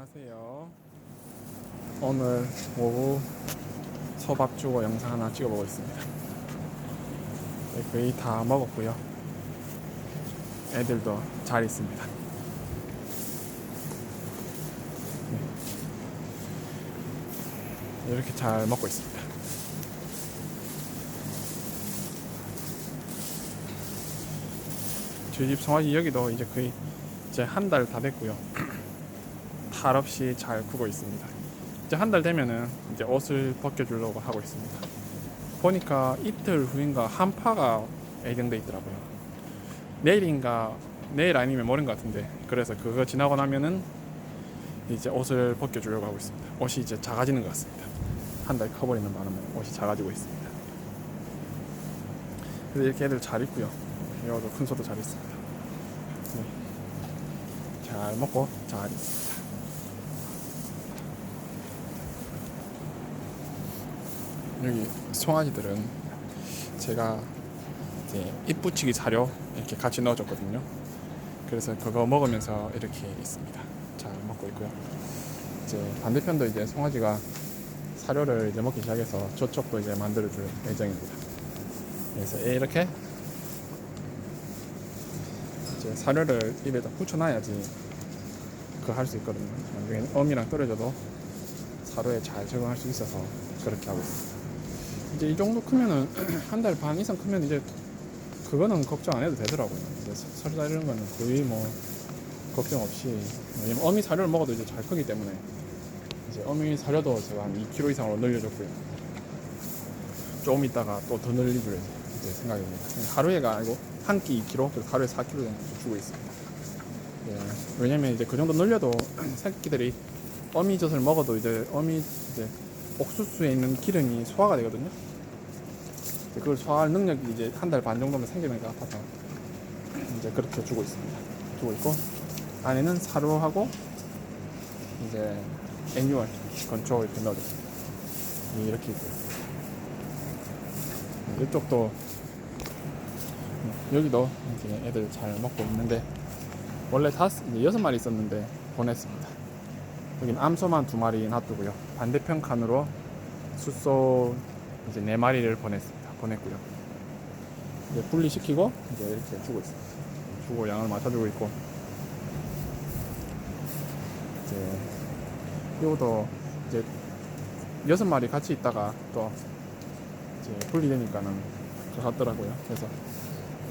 안녕하세요. 오늘 오후 소밥 주고 영상 하나 찍어보고 있습니다. 네, 거의 다 먹었고요. 애들도 잘 있습니다. 네. 이렇게 잘 먹고 있습니다. 저희 집 송아지 여기도 이제 거의 이제 한 달 다 됐고요. 탈 없이 잘 크고 있습니다. 이제 한 달 되면은 이제 옷을 벗겨주려고 하고 있습니다. 보니까 이틀 후인가 한파가 예정돼 있더라고요. 내일인가 내일 아니면 모레인 것 같은데 그래서 그거 지나고 나면은 이제 옷을 벗겨주려고 하고 있습니다. 옷이 이제 작아지는 것 같습니다. 한 달 커버리는 바람에 옷이 작아지고 있습니다. 그래서 이렇게 애들 잘 있고요. 여기도 큰 소도 잘 있습니다. 네. 잘 먹고 잘 있습니다. 여기 송아지들은 제가 이제 이쁘치기 사료 이렇게 같이 넣어줬거든요. 그래서 그거 먹으면서 이렇게 있습니다. 잘 먹고 있고요. 이제 반대편도 이제 송아지가 사료를 이제 먹기 시작해서 저쪽도 이제 만들어줄 예정입니다. 그래서 이렇게 이제 사료를 입에다 붙여놔야지 그거 할수 있거든요. 나중에 어미랑 떨어져도 사료에 잘 적응할 수 있어서 그렇게 하고 있습니다. 이제 이 정도 크면은 한 달 반 이상 크면 이제 그거는 걱정 안 해도 되더라고요. 이제 설- 설사 이런 거는 거의 뭐 걱정 없이 왜냐면 어미 사료를 먹어도 이제 잘 크기 때문에 이제 어미 사료도 제가 한 2kg 이상으로 늘려줬고요. 조금 있다가 또 더 늘릴 이제 생각입니다. 하루에가 아니고 한 끼 2kg, 그래서 하루에 4kg 정도 주고 있습니다. 예, 왜냐면 이제 그 정도 늘려도 새끼들이 어미젖을 먹어도 이제 어미 이제 옥수수에 있는 기름이 소화가 되거든요. 그걸 소화할 능력이 이제 한 달 반 정도면 생기는 것 같아서 이제 그렇게 주고 있습니다. 주고 있고 안에는 사료하고 이제 애니멀 건초 이렇게 넣어줬습니다. 이렇게 있고요. 이쪽도 여기도 이제 애들 잘 먹고 있는데 원래 다섯 여섯 마리 있었는데 보냈습니다. 여기는 암소만 두 마리 놔두고요. 반대편 칸으로 숫소 이제 네 마리를 보냈습니다. 보냈고요. 이제 분리시키고 이제 이렇게 주고 있습니다. 주고 양을 맞춰주고 있고 이제 요도 이제 여섯 마리 같이 있다가 또 이제 분리되니까는 좋았더라고요. 그래서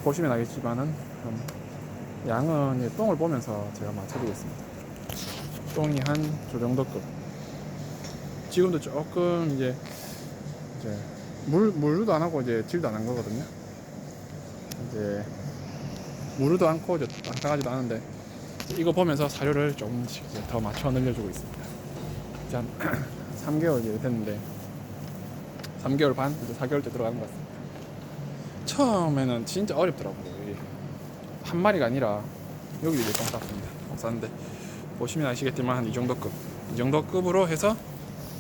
보시면 알겠지만은 음, 양은 이제 똥을 보면서 제가 맞춰주겠습니다. 똥이 한 저 정도 급. 지금도 조금 이제 이제 물 물도 안 하고 이제 질도 안 한 거거든요. 이제 물도 않고 이제 안타가지도 않은데 이거 보면서 사료를 조금씩 이제 더 맞춰 늘려주고 있습니다. 이제 한 3개월 이제 됐는데 3개월 반 이제 4개월 때 들어가는 것 같습니다. 처음에는 진짜 어렵더라고요. 한 마리가 아니라 여기도 이제 똥 쌌습니다. 똥 쌌는데 보시면 아시겠지만 한 이 정도 급, 이 정도 급으로 해서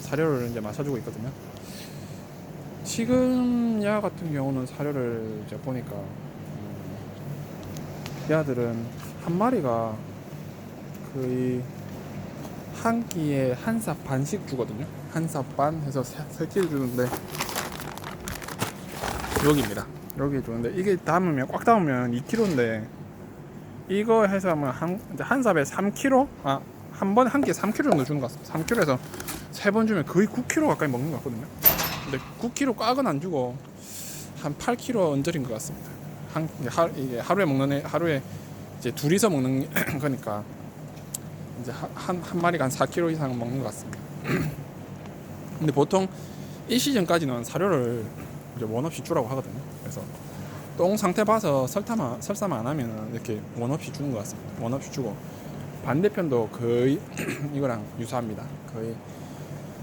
사료를 이제 맞춰주고 있거든요. 지금 야 같은 경우는 사료를 이제 보니까 음, 야들은 한 마리가 거의 한 끼에 한 삽 반씩 주거든요. 한 삽 반 해서 세, 세 끼를 주는데 여기입니다. 여기 주는데 이게 담으면 꽉 담으면 2kg인데 이거 해서 하면 한, 한 삽에 3kg? 아, 한 번에 한 끼에 3kg 정도 주는 것 같습니다. 3kg에서 세 번 주면 거의 9kg 가까이 먹는 것 같거든요. 근데 9kg 꽉은 안 주고 한 8kg 언저린 것 같습니다. 한, 하, 이게 하루에 먹는 애, 하루에 이제 둘이서 먹는 거니까 이제 한, 한, 한 마리가 한 4kg 이상 먹는 것 같습니다. 근데 보통 이 시즌까지는 사료를 이제 원 없이 주라고 하거든요. 그래서 똥 상태 봐서 설타만 설사만 안 하면 이렇게 원 없이 주는 것 같습니다. 원 없이 주고 반대편도 거의 이거랑 유사합니다. 거의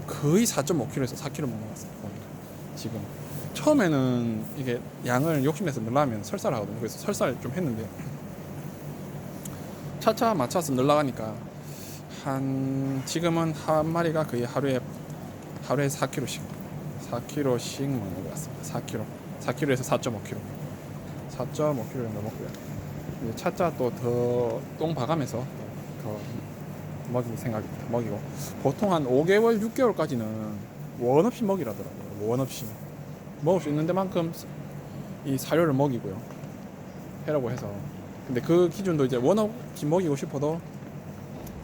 거의 4.5kg에서 4kg 먹는 것 같습니다. 지금 처음에는 이게 양을 욕심내서 넣으려면 설사를 하거든요. 그래서 설사를 좀 했는데 차차 맞춰서 늘어가니까 한 지금은 한 마리가 거의 하루에 하루에 4kg씩 4kg씩 먹는 것 같습니다. 4kg 4kg에서 4.5kg 4.5kg 정도 먹고요. 이제 차차 또 더 똥 봐가면서 더 먹일 생각입니다. 먹이고 보통 한 5개월, 6개월까지는 원 없이 먹이라더라고요. 원 없이 먹을 수 있는 데만큼 이 사료를 먹이고요. 해라고 해서 근데 그 기준도 이제 원 없이 먹이고 싶어도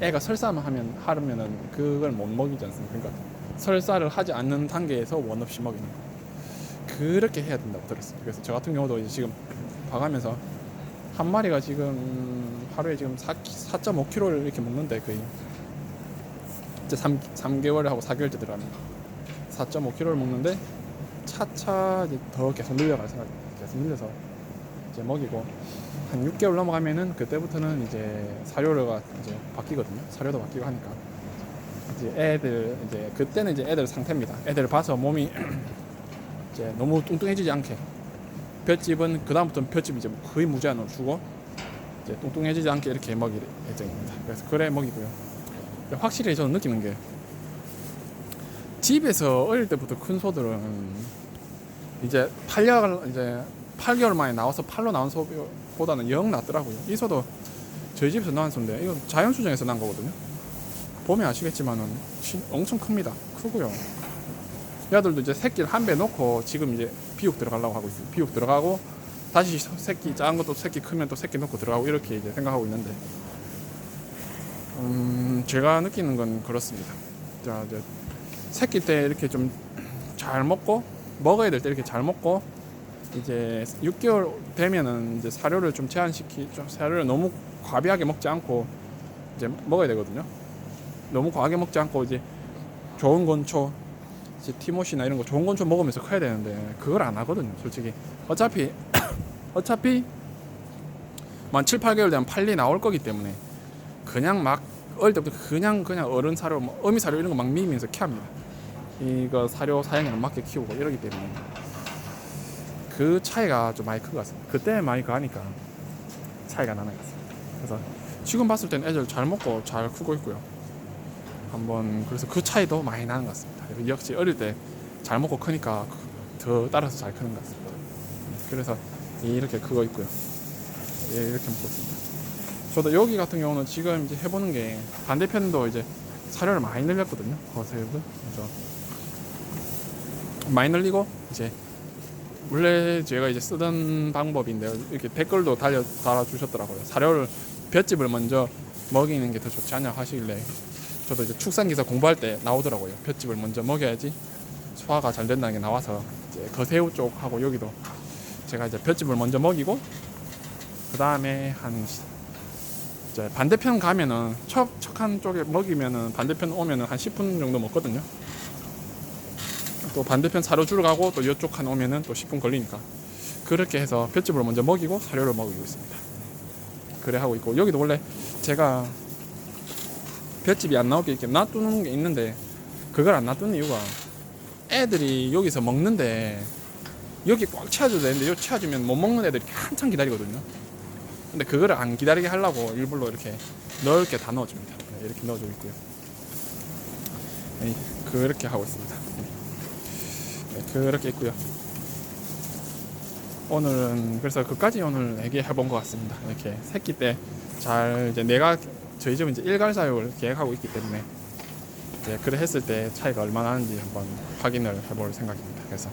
애가 설사만 하면 하면은 그걸 못 먹이지 않습니까? 그러니까 설사를 하지 않는 단계에서 원 없이 먹이는 거. 그렇게 해야 된다고 들었어요. 그래서 저 같은 경우도 이제 지금 봐가면서 한 마리가 지금 하루에 지금 4, 4.5kg를 이렇게 먹는데 거의 이제 3, 3개월에 하고 4개월째 들어가면 4.5kg를 먹는데 차차 이제 더 계속 늘려갈 생각입니다. 계속 늘려서 이제 먹이고 한 6개월 넘어가면은 그때부터는 이제 사료가 이제 바뀌거든요. 사료도 바뀌고 하니까 이제 애들 이제 그때는 이제 애들 상태입니다. 애들 봐서 몸이 이제 너무 뚱뚱해지지 않게 볏집은 그 다음부터는 볏집 이제 거의 무제한으로 주고 이제 뚱뚱해지지 않게 이렇게 먹일 예정입니다. 그래서 그래 먹이고요. 확실히 저는 느끼는 게 집에서 어릴 때부터 큰 소들은 이제 8개월 이제 8개월 만에 나와서 팔로 나온 소보다는 영 낫더라고요. 이 소도 저희 집에서 나온 소인데 이거 자연 수정에서 난 거거든요. 보면 아시겠지만은 진- 엄청 큽니다. 크고요. 얘들도 이제 새끼를 한 배 놓고 지금 이제 비육 들어가려고 하고 있어요. 비육 들어가고 다시 새끼 작은 것도 새끼 크면 또 새끼 놓고 들어가고 이렇게 이제 생각하고 있는데 음 제가 느끼는 건 그렇습니다. 자 이제 새끼 때 이렇게 좀 잘 먹고 먹어야 될 때 이렇게 잘 먹고 이제 6개월 되면은 이제 사료를 좀 제한시키 좀 사료를 너무 과비하게 먹지 않고 이제 먹어야 되거든요. 너무 과하게 먹지 않고 이제 좋은 건초 이제 티모시나 이런 거 좋은 건초 먹으면서 커야 되는데 그걸 안 하거든요. 솔직히 어차피 어차피 만 7, 8개월 되면 팔리 나올 거기 때문에 그냥 막 어릴 때부터 그냥 그냥 어른 사료, 뭐 어미 사료 이런 거 막 미면서 키웁니다. 이거 사료 사양에 맞게 키우고 이러기 때문에 그 차이가 좀 많이 큰 것 같습니다. 그때 많이 가니까 차이가 나는 것 같습니다. 그래서 지금 봤을 때는 애들 잘 먹고 잘 크고 있고요. 한번 그래서 그 차이도 많이 나는 것 같습니다. 역시 어릴 때 잘 먹고 크니까 더 따라서 잘 크는 것 같습니다. 그래서 이렇게 크고 있고요. 예, 이렇게 먹고 있습니다. 저도 여기 같은 경우는 지금 이제 해보는 게 반대편도 이제 사료를 많이 늘렸거든요. 거세육을 그래서 많이 늘리고 이제 원래 제가 이제 쓰던 방법인데요. 이렇게 댓글도 달려 달아 주셨더라고요. 사료를 볏집을 먼저 먹이는 게 더 좋지 않냐 하시길래 저도 이제 축산 기사 공부할 때 나오더라고요. 볏집을 먼저 먹여야지 소화가 잘 된다는 게 나와서 이제 거새우 쪽하고 여기도 제가 이제 볏집을 먼저 먹이고 그 다음에 한 시- 이제 반대편 가면은 첫 척한 쪽에 먹이면은 반대편 오면은 한 10분 정도 먹거든요. 또 반대편 사료 주러 가고 또 이쪽 한 오면은 또 10분 걸리니까 그렇게 해서 볏집을 먼저 먹이고 사료를 먹이고 있습니다. 그래 하고 있고 여기도 원래 제가 볏집이 안 나오게 이렇게 놔두는 게 있는데 그걸 안 놔두는 이유가 애들이 여기서 먹는데 여기 꽉 채워줘야 되는데 여기 채워주면 못 먹는 애들이 한참 기다리거든요. 근데 그거를 안 기다리게 하려고 일부러 이렇게 넓게 다 넣어줍니다. 네, 이렇게 넣어주고 있고요. 네, 그렇게 하고 있습니다. 네, 그렇게 있고요. 오늘은 그래서 그까지 오늘 얘기해 본 것 같습니다. 이렇게 새끼 때 잘 이제 내가 저희 집은 이제 일괄 사육을 계획하고 있기 때문에 이제 그래 했을 때 차이가 얼마나 나는지 한번 확인을 해볼 생각입니다. 그래서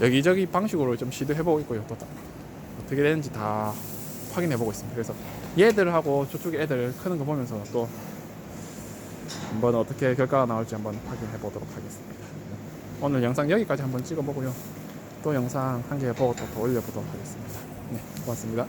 여기저기 방식으로 좀 시도해 보고 있고요. 또 어떻게 되는지 다 확인해 보고 있습니다. 그래서 얘들하고 저쪽에 애들 크는 거 보면서 또 한번 어떻게 결과가 나올지 한번 확인해 보도록 하겠습니다. 오늘 영상 여기까지 한번 찍어보고요. 또 영상 한 개 보고 또, 또 올려보도록 하겠습니다. 네, 고맙습니다.